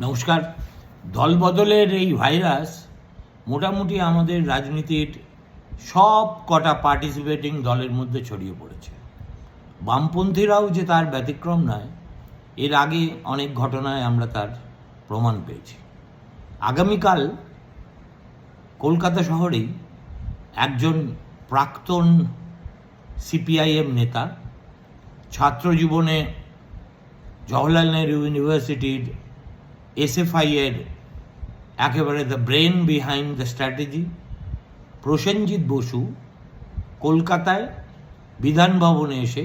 নমস্কার। দলবদলের এই ভাইরাস মোটামুটি আমাদের রাজনীতির সব কটা পার্টিসিপেটিং দলের মধ্যে ছড়িয়ে পড়েছে। বামপন্থীরাও যে তার ব্যতিক্রম নয়, এর আগে অনেক ঘটনায় আমরা তার প্রমাণ পেয়েছি। আগামীকাল কলকাতা শহরেই একজন প্রাক্তন সিপিআইএম নেতা ছাত্র জীবনে জওহরলাল নেহরু ইউনিভার্সিটির এসএফআই এর একেবারে the brain behind the strategy Prosenjit Basu কলকাতায় বিধান ভবনে এসে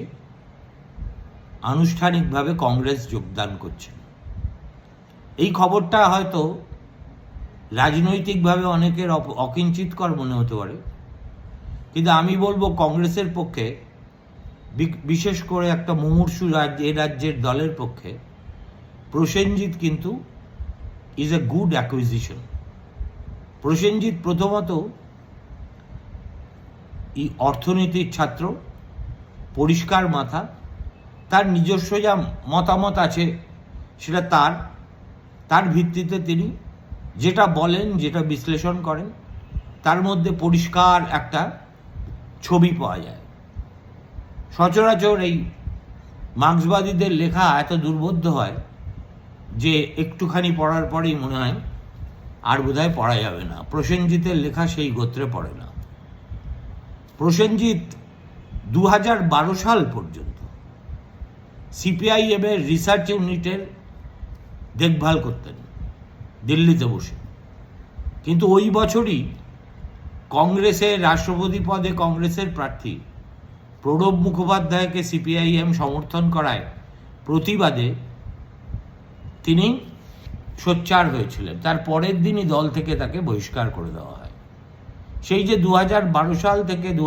আনুষ্ঠানিকভাবে কংগ্রেস যোগদান করছেন। এই খবরটা হয়তো রাজনৈতিকভাবে অনেকের অকিঞ্চিতকর মনে হতে পারে, কিন্তু আমি বলব কংগ্রেসের পক্ষে বিশেষ করে একটা মুমূর্ষু রাজ্য, এ রাজ্যের দলের পক্ষে, প্রসেনজিৎ কিন্তু is a good acquisition Prosenjit প্রথমত এই অর্থনীতির ছাত্র, পরিষ্কার মাথা, তার নিজস্ব যা মতামত আছে সেটা তার তার ভিত্তিতে তিনি যেটা বলেন, যেটা বিশ্লেষণ করেন, তার মধ্যে পরিষ্কার একটা ছবি পাওয়া যায়। সচরাচর এই মার্ক্সবাদীদের লেখা এত দুর্বোধ্য হয় যে একটুখানি পড়ার পরেই মনে হয় আর বোধহয় পড়া যাবে না। প্রসেনজিতের লেখা সেই গোত্রে পড়ে না। প্রসেনজিৎ দু বারো সাল পর্যন্ত সিপিআইএম এর রিসার্চ ইউনিটের দেখভাল করতেন, দিল্লিতে বসে। কিন্তু ওই বছরই কংগ্রেসের রাষ্ট্রপতি পদে কংগ্রেসের প্রার্থী প্রণব মুখোপাধ্যায়কে সিপিআইএম সমর্থন করায় প্রতিবাদে তিনি সোচ্চার হয়েছিলেন। তার পরের দিনই দল থেকে তাকে বহিষ্কার করে দেওয়া হয়। সেই যে দু সাল থেকে দু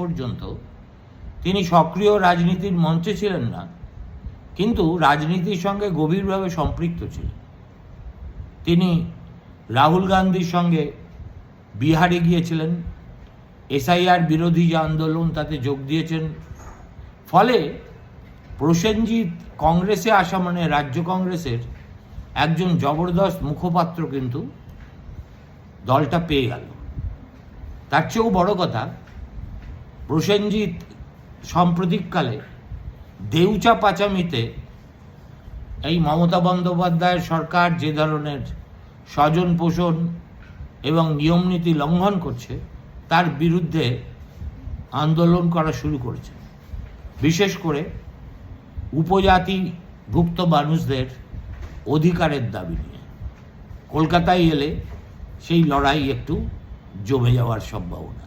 পর্যন্ত তিনি সক্রিয় রাজনীতির মঞ্চে ছিলেন না, কিন্তু রাজনীতির সঙ্গে গভীরভাবে সম্পৃক্ত ছিলেন। তিনি রাহুল গান্ধীর সঙ্গে বিহারে গিয়েছিলেন। এসআইআর বিরোধী যে আন্দোলন তাতে যোগ দিয়েছেন। ফলে প্রসেনজিৎ কংগ্রেসে আসা মানে রাজ্য কংগ্রেসের একজন জবরদস্ত মুখপাত্র কিন্তু দলটা পেয়ে গেল। তার চেয়েও বড় কথা, প্রসেনজিৎ সাম্প্রতিককালে দেউচা পাচামিতে এই মমতা বন্দ্যোপাধ্যায়ের সরকার যে ধরনের স্বজন পোষণ এবং নিয়মনীতি লঙ্ঘন করছে, তার বিরুদ্ধে আন্দোলন করা শুরু করেছে। বিশেষ করে উপজাতিভুক্ত মানুষদের অধিকারের দাবি নিয়ে। কলকাতায় এলে সেই লড়াই একটু জমে যাওয়ার সম্ভাবনা।